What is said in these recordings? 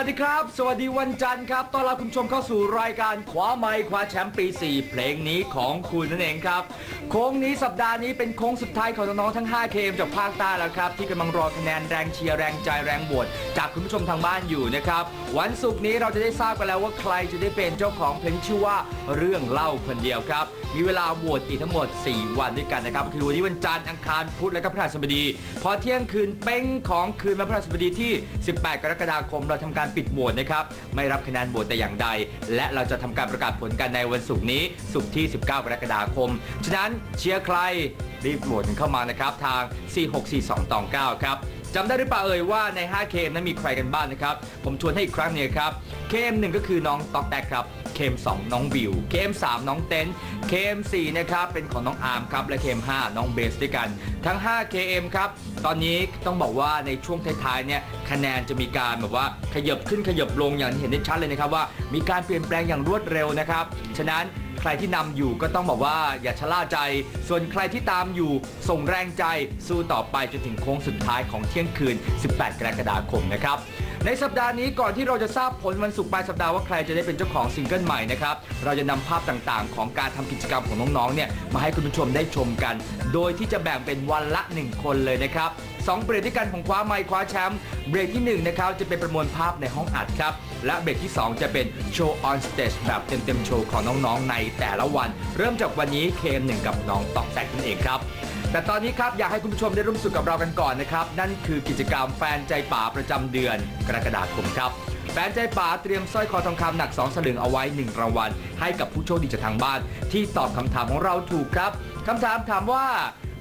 วัสดีครับ สวัสดีวันจันทร์ครับ ต้อนรับคุณผู้ชมเข้าสู่รายการคว้าไมค์คว้าแชมป์ปี 4 เพลงนี้ของคุณนั่นเองครับ โค้งนี้สัปดาห์นี้เป็นโค้งสุดท้ายของน้องๆทั้ง 5 เคมจากภาคใต้แล้วครับ ที่กำลังรอคะแนนแรงเชียร์แรงใจแรงโหวตจากคุณผู้ชมทางบ้านอยู่นะครับ วันศุกร์นี้เราจะได้ทราบกันแล้วว่าใครจะได้เป็นเจ้าของเพลงชื่อว่าเรื่องเล่าคนเดียวครับ มีเวลาโหวตอีกทั้งหมด 4 วันด้วยกันนะครับ คือวันนี้วันจันทร์อังคารพุธและก็พฤหัสบดี พอเที่ยงคืนเป้งของคืนวันพฤหัสบดีที่ 18 กรกฎาคมเราทำการปิดโหวตนะครับ ไม่รับคะแนนโหวตแต่อย่างใด และเราจะทำการประกาศผลกันในวันศุกร์นี้ศุกร์ที่ 19 กรกฎาคม ฉะนั้นเชียร์ใครรีบโหวตกันเข้ามานะครับทาง 4642ตอง9ครับ จำได้หรือเปล่าเอ่ยว่าใน 5 เคมนั้นมีใครกันบ้างนะครับ ผมชวนให้อีกครั้งหนึงครับ เคมหนึ่งก็คือน้องตอกแตกครับ เคม2น้องวิว เคม3น้องเต้น เคม4นะครับเป็นของน้องอาร์มครับ และเคม5น้องเบสด้วยกัน ทั้ง 5 KM ครับ ตอนนี้ต้องบอกว่าในช่วงท้ายๆเนี่ยคะแนนจะมีการแบบว่าขยับขึ้นขยับลงอย่างที่เห็นได้ชัดเลยนะครับว่ามีการเปลี่ยนแปลงอย่างรวดเร็วนะครับ ฉะนั้น ใครที่นำอยู่ก็ต้องบอกว่าอย่าชะล่าใจ ส่วนใครที่ตามอยู่ส่งแรงใจสู้ต่อไปจนถึงโค้งสุดท้ายของเที่ยงคืน 18 กรกฎาคมนะครับ ในสัปดาห์นี้ก่อนที่เราจะทราบผลวันศุกร์ปลายสัปดาห์ว่าใครจะได้เป็นเจ้าของซิงเกิลใหม่นะครับ เราจะนำภาพต่างๆ ของการทำกิจกรรมของน้องๆเนี่ยมาให้คุณผู้ชมได้ชมกัน โดยที่จะแบ่งเป็นวันละ 1 คนเลยนะครับ สองเบรกด้วยกันของคว้าไมค์คว้าแชมป์เบรกที่หนึ่งนะครับจะเป็นประมวลภาพในห้องอัดครับ และเบรกที่ 2 จะเป็นโชว์ออนสเตจแบบเต็มๆโชว์ของน้องๆในแต่ละวัน เริ่มจากวันนี้เคมหนึ่งกับน้องตอกแตกนั่นเองครับแต่ตอนนี้ครับ อยากให้คุณผู้ชมได้ร่วมสนุกกับเรากันก่อนนะครับ นั่นคือกิจกรรมแฟนใจป่าประจำเดือนกรกฎาคมครับ แฟนใจป่าเตรียมสร้อยคอทองคำหนัก 2 สลึงเอาไว้ 1 รางวัล ให้กับผู้โชคดีจากทางบ้าน ที่ตอบคำถามของเราถูกครับคำถามถามว่า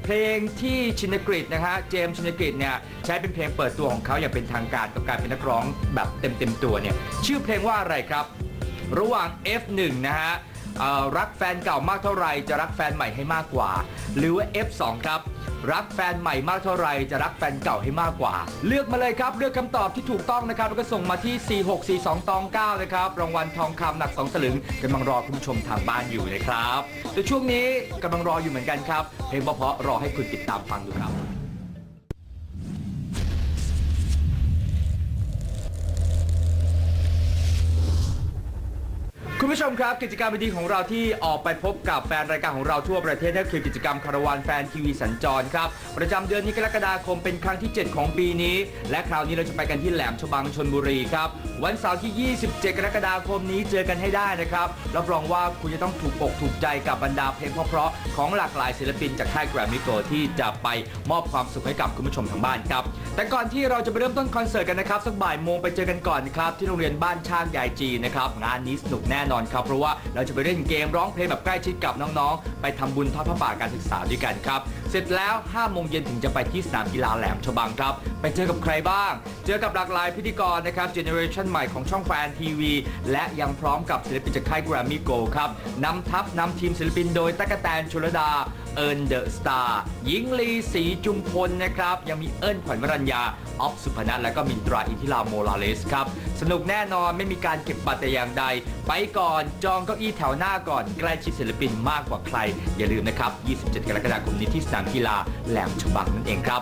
เพลงที่ชินกฤษนะฮะเจมส์ชินกฤษเนี่ยใช้เป็นเพลงเปิดตัวของเขาอย่างเป็นทางการกับการเป็นนักร้องแบบเต็มๆตัวเนี่ยชื่อเพลงว่าอะไรครับ ระหว่าง F1 นะฮะ เอ่อรักแฟนเก่ามากเท่าไหร่จะรักแฟนใหม่ให้มากกว่า หรือว่า F2 ครับ รักแฟนใหม่มากเท่าไหร่จะรักแฟนเก่าให้มากกว่า เลือกมาเลยครับ เลือกคำตอบที่ถูกต้องนะครับ แล้วก็ส่งมาที่ 4642ตอง9นะครับรางวัลทองคำหนัก 2 สลึงกำลังรอคุณผู้ชมทางบ้านอยู่นะครับแต่ช่วงนี้กำลังรออยู่เหมือนกันครับเพลงเพราะๆรอให้คุณติดตามฟังดูครับ คุณผู้ชมครับกิจกรรมดีๆของเราที่ออกไปพบกับแฟนรายการของเราทั่วประเทศนั่นคือกิจกรรมคารวานแฟนทีวีสัญจรครับประจำเดือนนี้กรกฎาคมเป็นครั้งที่ 7 ของปีนี้ และคราวนี้เราจะไปกันที่แหลมฉบังชนบุรีครับวันเสาร์ที่ 27 กรกฎาคมนี้เจอกันให้ได้นะครับรับรองว่าคุณจะต้องถูกอกถูกใจกับบรรดาเพลงเพราะๆของหลากหลายศิลปินจากค่ายแกรมมี่โกที่จะไปมอบความสุขให้กับคุณผู้ชมทางบ้านครับแต่ก่อนที่เราจะไปเริ่มต้นคอนเสิร์ตกันนะครับสักบ่ายโมงไปเจอกันก่อนนะครับที่โรงเรียนบ้านช่างยายจีนะครับงานนี้สนุกแน่นอนครับ เพราะว่าเราจะไปเล่นเกมร้องเพลงแบบใกล้ชิดกับน้องๆ ไปทำบุญทอดพระป่าการศึกษาด้วยกันครับ เสร็จแล้ว5โมงเย็นถึงจะไปที่สนามกีฬาแหลมฉบังครับ ไปเจอกับใครบ้าง เจอกับหลากหลายพิธีกรนะครับเจเนอเรชันใหม่ของช่องแฟนทีวี และยังพร้อมกับศิลปินจากค่ายแกรมมี่โกครับนำทัพนำทีมศิลปินโดยตั๊กแตนชลดา เอิญเดอะสตาร์หญิงลีศรีจุมพลนะครับ ยังมีเอิญขวัญวรัญญาออฟสุพนัทและก็มินตราอินทิราโมลาเลสครับ สนุกแน่นอนไม่มีการเก็บบัตรแต่อย่างใด ไปก่อนจองเก้าอี้แถวหน้าก่อน ใกล้ชิดศิลปินมากกว่าใคร อย่าลืมนะครับ 27 กรกฎาคมนี้ที่สนามกีฬาแหลมฉบังนั่นเองครับ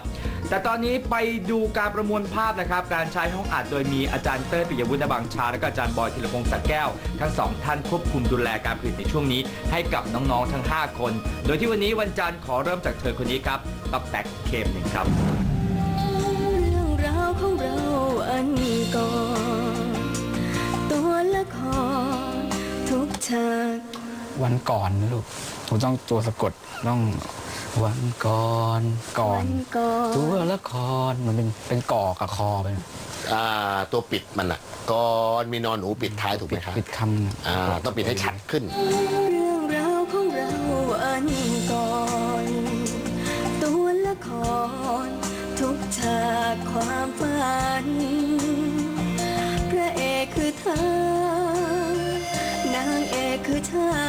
แต่ตอนนี้ไปดูการประมวลภาพนะครับ การใช้ห้องอัดโดยมีอาจารย์เต้ยปิยวุฒิบางชา และก็อาจารย์บอยธีรพงศ์สักแก้ว ทั้งสองท่านควบคุมดูแลการผลิตในช่วงนี้ ให้กับน้องๆทั้ง 5 คน โดยที่วันนี้วันจันทร์ขอเริ่มจากเธอคนนี้ครับตับแตกเคมหนึ่งครับ เรื่องราวของเราอันก่อน วันก่อนนะลูกผมต้องตัวสะกดต้องวันก่อนก่อนวันก่อนตัวละครมันเป็นเป็นก่อกับคอไปอ่าตัวปิดมันอะก่อนมีนอนหนูปิดท้ายถูกไหปิมดครับปิดคำอ่าต้องปิดให้ชัดขึ้น เรื่องราวของเราอันก่อน ตัวละคร ทุกฉากความฝัน พระเอกคือเธอนางเอกคือฉันอ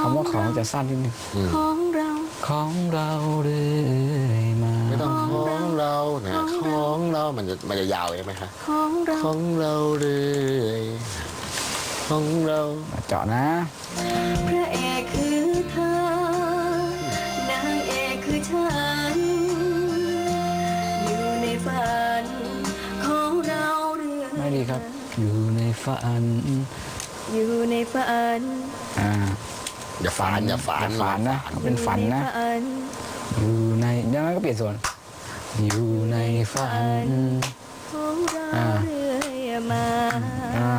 คำว่าของเราจะสั้นนิดนึงของเราของเราเรื่อยมาไม่ต้องของเรานะของเรามันจะมันจะยาวใช่ไหมคะของเราของเราเรื่อยของเราเจาะนะพระเอกคือเธอนางเอกคือฉันอยู่ในฝันของเราเรื่อยไม่ดีครับ อยู่ในฝันอยู่ในฝันอ่า อย่าฝันอย่าฝัน อย่าฝันนะเอาเป็นฝันนะอยู่ใฝันอยู่ในเดี๋ยวนั้นก็เปลี่ยนส่วน อยู่ในฝัน ของเราอ่าเรื่อยมาอ่า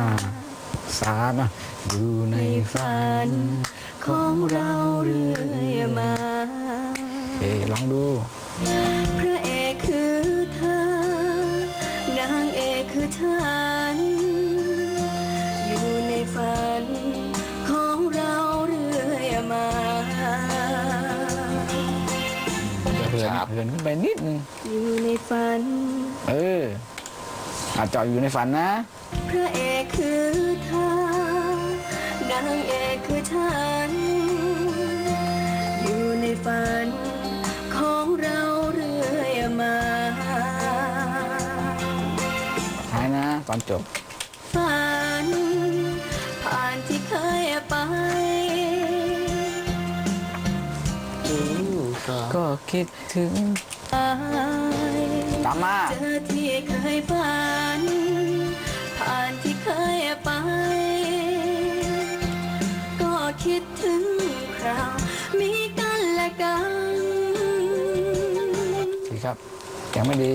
สามอะอยู่ในฝันของเราเรื่อยมา เอ๊ลองดู พระเอกคือเธอ นางเอกคือฉั หินเหินขึ้นไปนิดนึง อยู่ในฝัน เอออาเจาะอยู่ในฝันนะ พระเอกคือเธอนางเอกคือฉัน อยู่ในฝันของเราเรื่อยมาท้ายนะ ตอนจบ ฝัน ผ่านที่เคยไป ก็ก็คิดถึงตามมาเจอที่เคยฝันผ่านที่เคยไป ก็คิดถึงคราวมีกันและกันดีครับยังไม่ดี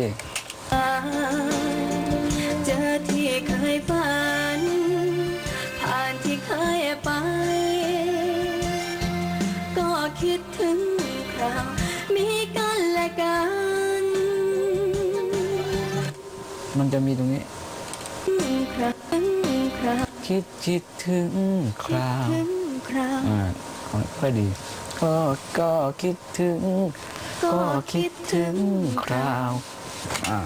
จะมีตรงนี้คราวคราวคิดคิดถึงคราวถึงคราวอ่าค่อยดี ก็ก็คิดถึง ก็คิดถึงคราวอ่า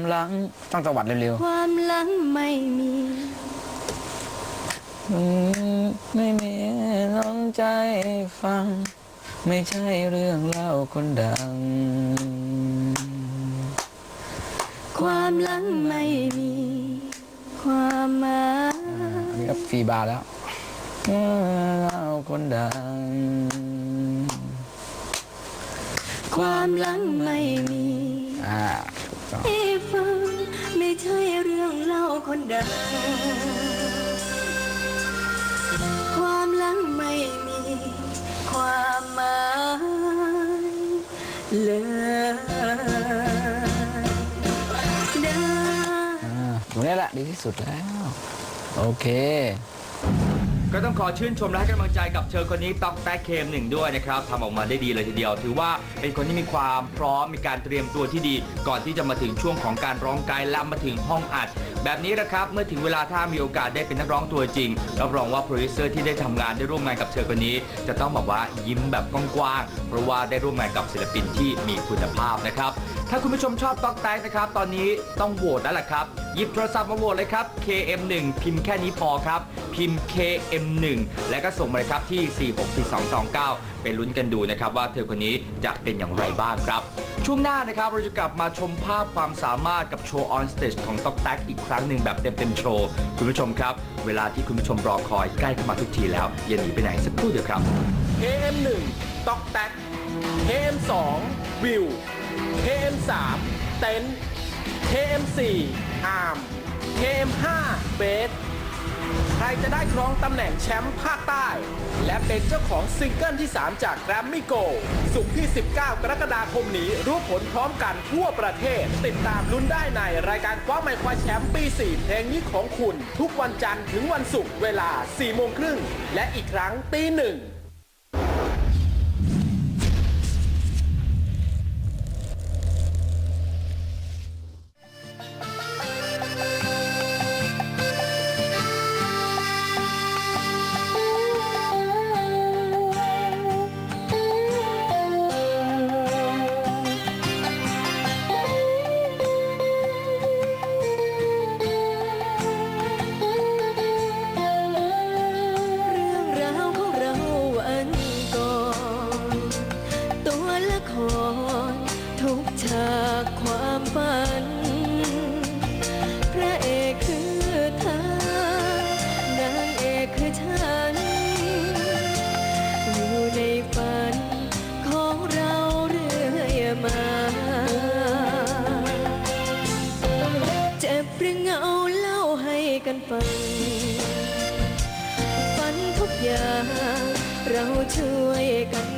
ความหลังต้องตวัดเร็วความหลังไม่มี ๆอืมไม่มีน้องใจฟัง ไม่ใช่เรื่องเล่าคนดัง ความหลังไม่มี ความหมายอันนี้ก็ฟรีบาร์แล้วเรื่องเล่าคนดัง ความหลังไม่มี อ่า ถูกต้องให้ฟังไม่ใช่เรื่องเล่าคนดัง ความหลังไม่มีความหมายเลยได้ อ่าตรงนี้แหละดีที่สุดแล้ว โอเค ก็ต้องขอชื่นชมและให้กำลังใจกับเธอคนนี้ต๊อกแต๊กเคมหนึ่งด้วยนะครับทำออกมาได้ดีเลยทีเดียว ถือว่าเป็นคนที่มีความพร้อมมีการเตรียมตัวที่ดี ก่อนที่จะมาถึงช่วงของการร้องไกด์และมาถึงห้องอัดแบบนี้นะครับเมื่อถึงเวลาถ้ามีโอกาสได้เป็นนักร้องตัวจริงรับรองว่าโปรดิวเซอร์ที่ได้ทำงานได้ร่วมงานกับเธอคนนี้ จะต้องบอกว่ายิ้มแบบกว้างๆเพราะว่าได้ร่วมงานกับศิลปินที่มีคุณภาพนะครับ ถ้าคุณผู้ชมชอบต๊อกแต๊กนะครับ ตอนนี้ต้องโหวตแล้วล่ะครับ หยิบโทรศัพท์มาโหวตเลยครับ KM1 พิมพ์แค่นี้พอครับ พิมพ์ KM1 และก็ส่งมาเลยครับที่ 464229 เป็นลุ้นกันดูนะครับว่าเธอคนนี้จะเป็นอย่างไรบ้างครับ ช่วงหน้านะครับเราจะกลับมาชมภาพความสามารถกับโชว์ออนสเตจของต๊อกแต๊กอีกครั้งหนึ่งแบบเต็มๆโชว์ คุณผู้ชมครับ เวลาที่คุณผู้ชมรอคอยใกล้เข้ามาทุกทีแล้วอย่าหนีไปไหนสักครู่เดียวครับ KM1 ต็อกแท็ก KM2 วิว KM3 เต็น KM4 อาร์ม KM5 เบส ครจะได้ครองตำแหน่งแชมป์ภาคใต้ และเป็นเจ้าของซิงเกิลที่ 3 จากแกรมมี่โกสุขที่ 19 กรกฎาคมนี้รู้ผลพร้อมกันทั่วประเทศ ติดตามลุ้นได้ในรายการคว้าไมค์คว้าแชมป์ปี 4 เพลงนี้ของคุณ ทุกวันจันทร์ถึงวันศุกร์เวลา 4 โมงครึ่ง และอีกครั้งตีหนึ่ง เจ็บหรือเหงาเล่าให้กันฟังฝันทุกอย่างเราช่วยกัน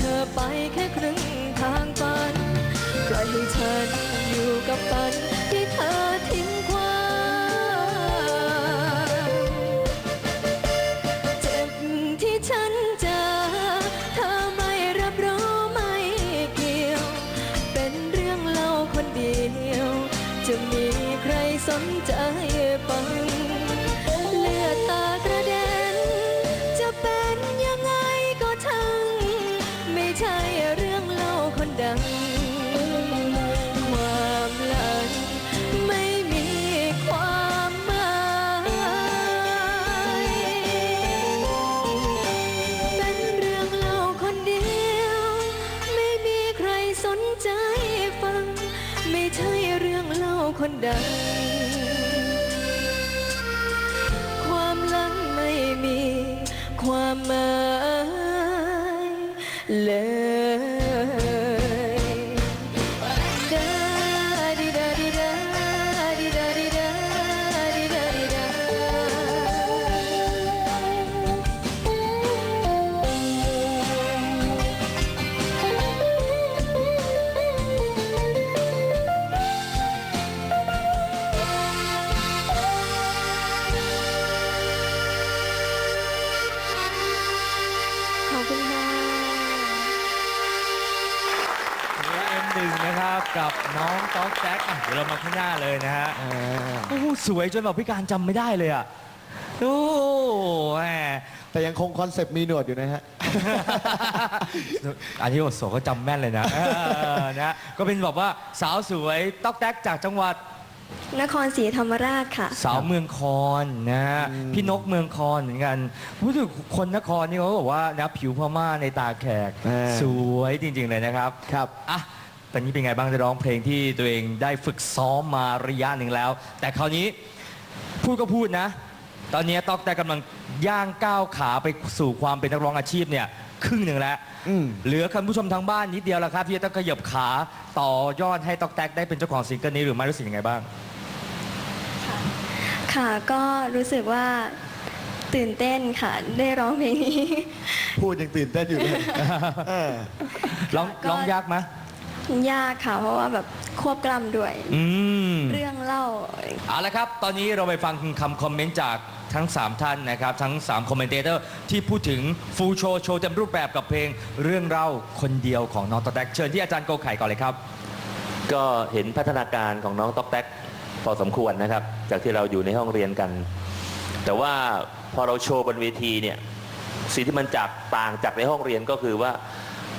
เธอไปแค่ครึ่งทางฝันปล่อยให้ฉันอยู่กับฝัน กับน้องต๊อกแซกอะเดี๋ยวเรามาข้างหน้าเลยนะฮะโอ้สวยจนแบบพี่การจำไม่ได้เลยอะโอ้แหมแต่ยังคงคอนเซปต์มีหนวดอยู่นะฮะ อันนี้โอโซก็จำแม่นเลยนะเออนะก็เป็นแบบว่าสาวสวยต๊อกแซกจากจังหวัด นครศรีธรรมราชค่ะ สาวเมืองคอนนะฮะพี่นกเมืองคอนเหมือนกันรู้สึกคนนครนี่เขาบอกว่านะผิวพม่าในตาแขกสวยจริงๆเลยนะครับ ครับ อะ อนนี้เป็นไงบ้างจะร้องเพลงที่ตัวเองได้ฝึกซ้อมมาระยะหนึ่งแล้ว แต่คราวนี้พูดก็พูดนะ ตอนนี้ต๊อกแต่กำลังย่างก้าวขาไปสู่ความเป็นนักร้องอาชีพเนี่ยครึ่งหนึ่งแล้วอืม เหลือคุณผู้ชมทางบ้านนิดเดียวแล้วครับที่จะต้องขยับขาต่อยอดให้ต๊อกแตกได้เป็นเจ้าของซิงเกิลนี้หรือไม่รู้สึกยังไงบ้าง ค่ะ ก็รู้สึกว่าตื่นเต้นค่ะ ได้ร้องเพลงนี้ พูดยังตื่นเต้นอยู่เลยเออร้องก็ร้องยากไหม ยากค่ะ เพราะว่าแบบควบกล้ำด้วย อืมเรื่องเล่า เอาละครับ ตอนนี้เราไปฟังคำคอมเมนต์จากทั้ง 3 ท่านนะครับ ทั้ง 3 คอมเมนเตเตอร์ที่พูดถึงฟูลโชว์โชว์เต็มรูปแบบกับเพลงเรื่องเล่าคนเดียวของน้องต๊อกแตกเชิญที่อาจารย์โกไข่ก่อนเลยครับ ก็เห็นพัฒนาการของน้องต๊อกแต๊กพอสมควรนะครับ จากที่เราอยู่ในห้องเรียนกัน แต่ว่าพอเราโชว์บนเวทีเนี่ยสิ่งที่มันจากต่างจากในห้องเรียนก็คือว่า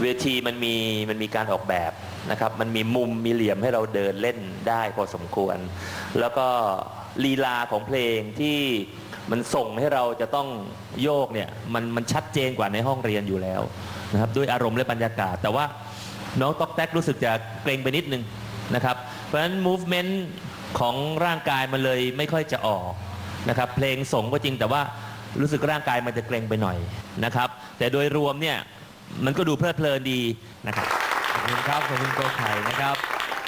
เวทีมันมีมันมีการออกแบบ นะครับมันมีมุมมีเหลี่ยมให้เราเดินเล่นได้พอสมควร แล้วก็ลีลาของเพลงที่มันส่งให้เราจะต้องโยกเนี่ยมันมันชัดเจนกว่าในห้องเรียนอยู่แล้วนะครับด้วยอารมณ์และบรรยากาศ แต่ว่าน้องต๊อกแต๊กรู้สึกจะเกรงไปนิดนึงนะครับเพราะฉะนั้น movement ของร่างกายมันเลยไม่ค่อยจะออกนะครับเพลงส่งก็จริงแต่ว่ารู้สึกร่างกายมันจะเกรงไปหน่อยนะครับแต่โดยรวมเนี่ยมันก็ดูเพลิดเพลินดีนะครับขอบ คุณครับ ขอบคุณโกไข่นะครับ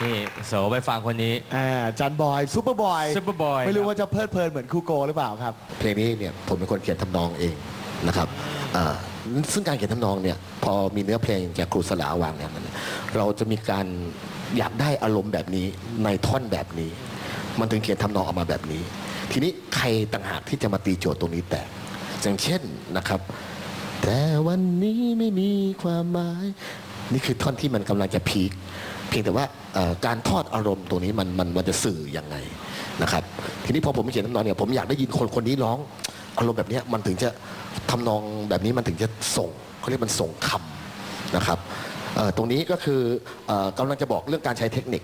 นี่โสไปฟังคนนี้ อ่าจันบอยซูเปอร์บอย Superboy ไม่รู้ว่าจะเพลิดเพลินเหมือนครูโกหรือเปล่าครับ เพลงนี้เนี่ยผมเป็นคนเขียนทำนองเองนะครับอ่าซึ่งการเขียนทำนองเนี่ยพอมีเนื้อเพลงจากครูสลาวางเนี่ยมันเราจะมีการอยากได้อารมณ์แบบนี้ในท่อนแบบนี้ มันถึงเขียนทำนองออกมาแบบนี้ ทีนี้ใครต่างหากที่จะมาตีโจทย์ตรงนี้แตกอย่างเช่นนะครับ แต่วันนี้ไม่มีความหมาย นี่คือท่อนที่มันกำลังจะพีคเพียงแต่ว่าการทอดอารมณ์ตรงนี้มันมันมันจะสื่อยังไงนะครับทีนี้พอผมเขียนทำนองเนี่ยผมอยากได้ยินคนคนนี้ร้องอารมณ์แบบนี้มันถึงจะทำนองแบบนี้มันถึงจะส่งเขาเรียกมันส่งคำนะครับตรงนี้ก็คืออ่อกำลังจะบอกเรื่องการใช้เทคนิค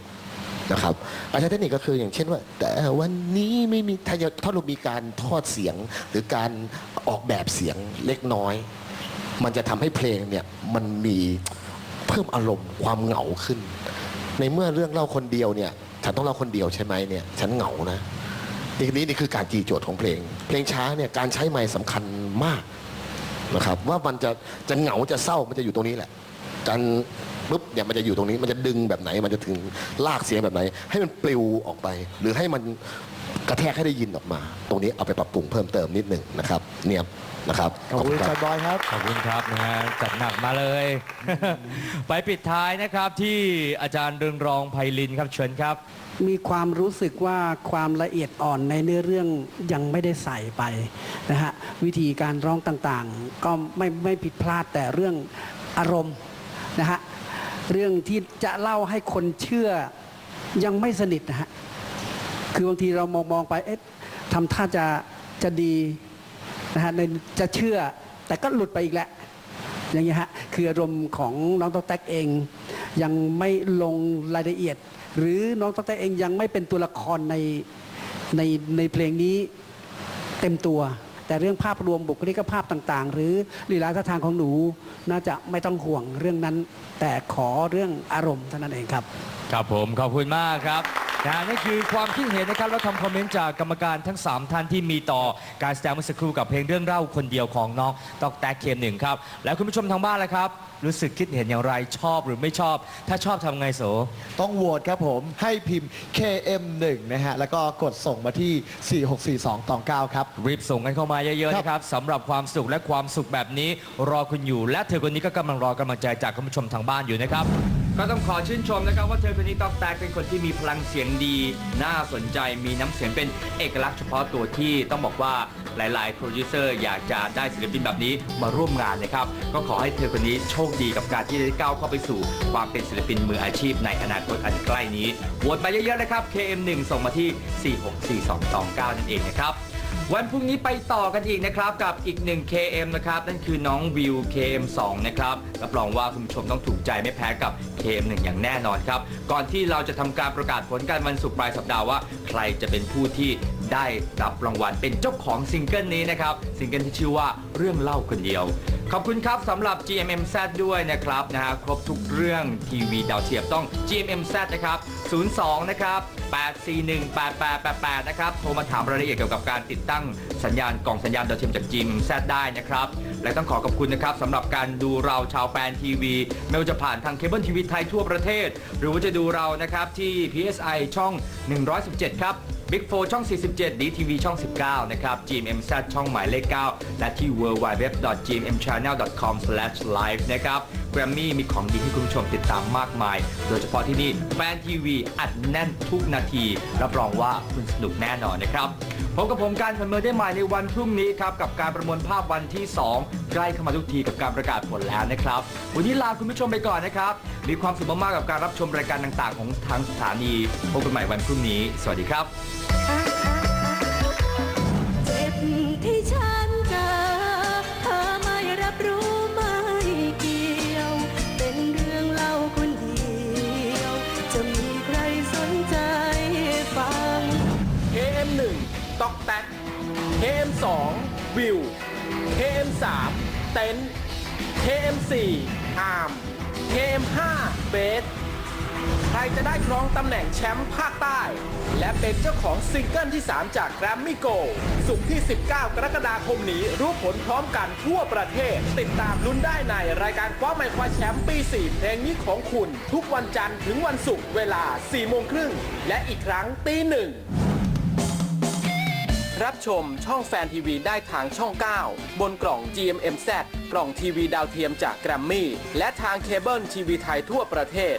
นะครับการใช้เทคนิคก็คืออย่างเช่นว่า แต่วันนี้ไม่มีถ้าถ้าเรามีการทอดเสียงหรือการออกแบบเสียงเล็กน้อย มันจะทำให้เพลงเนี่ยมันมี เพิ่มอารมณ์ความเหงาขึ้น ในเมื่อเรื่องเล่าคนเดียวเนี่ย ฉันต้องเล่าคนเดียวใช่ไหมเนี่ย ฉันเหงานะนี่นี่นี่คือการตีโจทย์ของเพลง เพลงช้าเนี่ยการใช้ไม้สำคัญมากนะครับว่ามันจะจะเหงาจะเศร้ามันจะอยู่ตรงนี้แหละ การปุ๊บเนี่ยมันจะอยู่ตรงนี้มันจะดึงแบบไหน มันจะถึงลากเสียงแบบไหน ให้มันปลิวออกไป หรือให้มัน กระแทกให้ได้ยินออกมา ตรงนี้เอาไปปรับปรุงเพิ่มเติมนิดหนึ่งนะครับ เนี่ยนะครับขอบคุณคจัรันบอยครับ ขอบคุณครับนะฮะจัดหนักมาเลย ไปปิดท้ายนะครับที่อาจารย์เรืองรองไพลินครับเชิญครับ มีความรู้สึกว่าความละเอียดอ่อนในเนื้อเรื่องยังไม่ได้ใส่ไปนะฮะวิธีการร้องต่างๆ ก็ไม่ไม่ผิดพลาดแต่เรื่องอารมณ์นะฮะเรื่องที่จะเล่าให้คนเชื่อยังไม่สนิทนะฮะ คือบางทีเรามองมองไปเอ๊ะทำท่าจะจะดีนะฮะในจะเชื่อแต่ก็หลุดไปอีกแล้วอย่างเงี้ยฮะคืออารมณ์ของน้องต๊อกแตกเอง ยังไม่ลงรายละเอียด หรือน้องต๊อกแตกเองยังไม่เป็นตัวละครในในในเพลงนี้เต็มตัว แต่เรื่องภาพรวมบุคลิกภาพต่างๆ หรือลีลาท่าทางของหนูน่าจะไม่ต้องห่วงเรื่องนั้น แต่ขอเรื่องอารมณ์เท่านั้นเองครับ ครับผมขอบคุณมากครับ นะนี่คือความคิดเห็นนะครับและคำคอมเมนต์จากกรรมการทั้ง 3 ท่านที่มีต่อการแสดงเมื่อสักครู่กับเพลงเรื่องเล่าคนเดียวของน้องตอกแตกเคมหนึ่งครับ แล้วคุณผู้ชมทางบ้านล่ะครับ รู้สึกคิดเห็นอย่างไรชอบหรือไม่ชอบ ถ้าชอบทำไงโส ต้องโหวตครับผมให้พิมพ์ KM1 นะฮะ แล้วก็กดส่งมาที่ 4642ตอง9ครับ รีบส่งกันเข้ามาเยอะครับๆนะครับสำหรับความสุขและความสุขแบบนี้รอคุณอยู่ และเธอคนนี้ก็กำลังรอกำลังใจจากคุณผู้ชมทางบ้านอยู่นะครับ ก็ต้องขอชื่นชมนะครับว่าเธอคนนี้ตอกแตกเป็นคนที่มีพลังเสียงดี น่าสนใจมีน้ำเสียงเป็นเอกลักษณ์เฉพาะตัวที่ต้องบอกว่าหลายๆ โปรดิวเซอร์อยากจะได้ศิลปินแบบนี้มาร่วมงานนะครับ ก็ขอให้เธอคนนี้โชคดีกับการที่ได้ก้าวเข้าไปสู่ ความเป็นศิลปินมืออาชีพในอนาคตอันใกล้นี้โหวตมาเยอะๆนะครับ KM1 ส่งมาที่ 4642229นั่นเองนะครับ วันพรุ่งนี้ไปต่อกันอีกนะครับ กับอีกหนึ่ง KM นะครับ นั่นคือน้องวิว KM2 นะครับรับรองว่าคุณผู้ชมต้องถูกใจไม่แพ้กับ KM1 อย่างแน่นอนครับ ก่อนที่เราจะทำการประกาศผลการวันศุกร์ปลายสัปดาห์ว่า ใครจะเป็นผู้ที่ ได้รับรางวัลเป็นเจ้าของซิงเกิลนี้นะครับซิงเกิลที่ชื่อว่าเรื่องเล่าคนเดียว ขอบคุณครับสำหรับ GMMZ ด้วยนะครับนะฮะครบทุกเรื่องทีวีดาวเทียมต้อง GMMZ นะครับ 02 นะครับ 8418888 นะครับ โทรมาถามรายละเอียดเกี่ยวกับการติดตั้งสัญญาณกล่องสัญญาณดาวเทียมจาก GMMZ ได้นะครับ และต้องขอขอบคุณนะครับสำหรับการดูเราชาวแฟนทีวีไม่ว่าจะผ่านทางเคเบิลทีวีไทยทั่วประเทศ หรือว่าจะดูเรานะครับที่ PSI ช่อง 117 ครับ Big 4 ช่อง 47 DTV ช่อง 19 นะครับ GMMZ ช่องหมายเลข 9 และที่ www.gmmchannel.com/live นะครับ Grammy มีของดีให้คุณผู้ชมติดตามมากมาย โดยเฉพาะที่นี่แฟนทีวีอัดแน่นทุกนาที รับรองว่าคุณสนุกแน่นอนนะครับพบกับผมการพันเมือได้ใหม่ในวันพรุ่งนี้ครับกับการประมวลภาพวันที่ 2 ใกล้เข้ามาทุกทีกับการประกาศผลแล้วนะครับ วันนี้ลาคุณผู้ชมไปก่อนนะครับ มีความสุขมากๆกับการรับชมรายการต่างๆ ของทางสถานีพบกันใหม่วันพรุ่งนี้ สวัสดีครับ 2วิว KM3 เต็นท์ KM4 อาร์ม KM5 เบสใครจะได้ครองตำแหน่งแชมป์ภาคใต้ และเป็นเจ้าของซิงเกิลที่ 3 จากแกรมมี่โกสุกร์ที่ 19 กรกฎาคมนี้รู้ผลพร้อมกันทั่วประเทศ ติดตามลุ้นได้ในรายการคว้าไมค์คว้าแชมป์ปี 4 เพลงนี้ของคุณ ทุกวันจันทร์ถึงวันศุกร์เวลา 4 โมงครึ่ง และอีกครั้งตีหนึ่ง รับชมช่องแฟนทีวีได้ทางช่อง 9 บนกล่อง GMMZ กล่องทีวีดาวเทียมจากแกรมมี่ และทางเคเบิลทีวีไทยทั่วประเทศ